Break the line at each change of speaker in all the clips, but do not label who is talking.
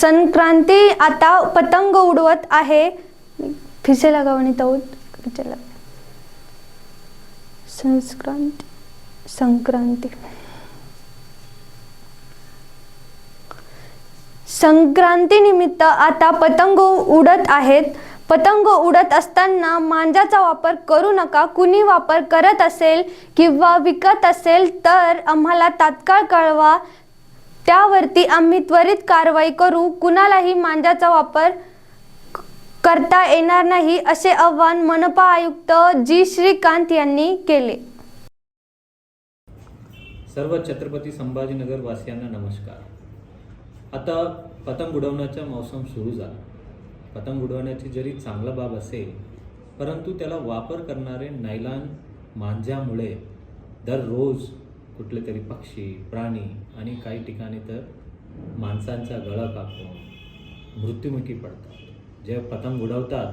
संक्रांती आता पतंग उडवत आहे. फिसे लगावणी तौत संक्रांती. संक्रांती निमित्त आता पतंग उडत आहेत. पतंग उडत असताना मांजाचा वापर करू नका. कुणी वापर करत असेल किंवा विकत असेल तर आम्हाला तात्काळ कळवा. त्यावरती आम्ही त्वरित कारवाई करू. कुणालाही मांजाचा वापर करता येणार नाही असे आव्हान मनपा आयुक्त जी श्रीकांत यांनी केले.
सर्व छत्रपती संभाजीनगर वासियांना नमस्कार. आता पतंग उडवण्याचा मौसम सुरू झाला. पतंग उडवण्याची जरी चांगला बाब असेल परंतु त्याला वापर करणारे नायलान मांज्यामुळे दररोज कुठले तरी पक्षी प्राणी आणि काही ठिकाणी तर माणसांचा गळा कापून मृत्युमुखी पडतात. जे पतंग उडवतात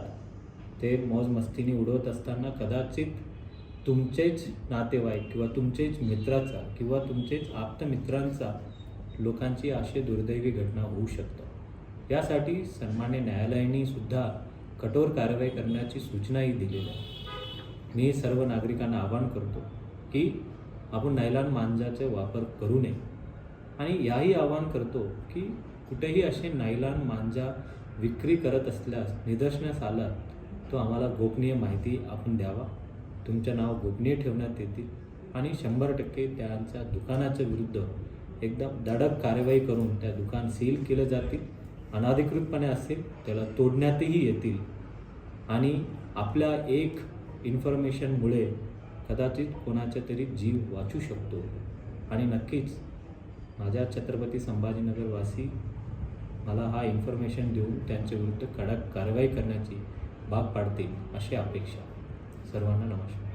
ते मौजमस्तीने उडवत असताना कदाचित तुमचेच नातेवाईक किंवा तुमचेच मित्राचा किंवा तुमचेच आप्तमित्रांचा लोकांची अशी दुर्दैवी घटना होऊ शकतं. यासाठी सन्मान्य न्यायालयाने सुद्धा कठोर कारवाई करण्याची सूचनाही दिलेली आहे. मी सर्व नागरिकांना आवाहन करतो की आपण नायलॉन मांजाचा वापर करू नये. आणि याही आवाहन करतो की कुठेही असे नायलॉन मांजा विक्री करत असल्यास निदर्शनास आला तो आम्हाला गोपनीय माहिती आपण द्यावा. तुमचं नाव गोपनीय ठेवण्यात येतील आणि शंभर टक्के त्यांच्या दुकानाच्या विरुद्ध एकदम धडक कारवाई करून त्या दुकान सील केलं जातील. अनाधिकृतपणे असेल त्याला तोडण्यातही येतील. आणि आपल्या एक इन्फॉर्मेशनमुळे कदाचित कोणाचा तरी जीव वाचू शकतो. आणि नक्कीच माझ्या छत्रपती संभाजीनगरवासी मला हा इन्फॉर्मेशन देऊन त्यांच्या विरुद्ध कडक कारवाई करण्याची भाग पाडतील अशी अपेक्षा. सर्वांना नमस्कार.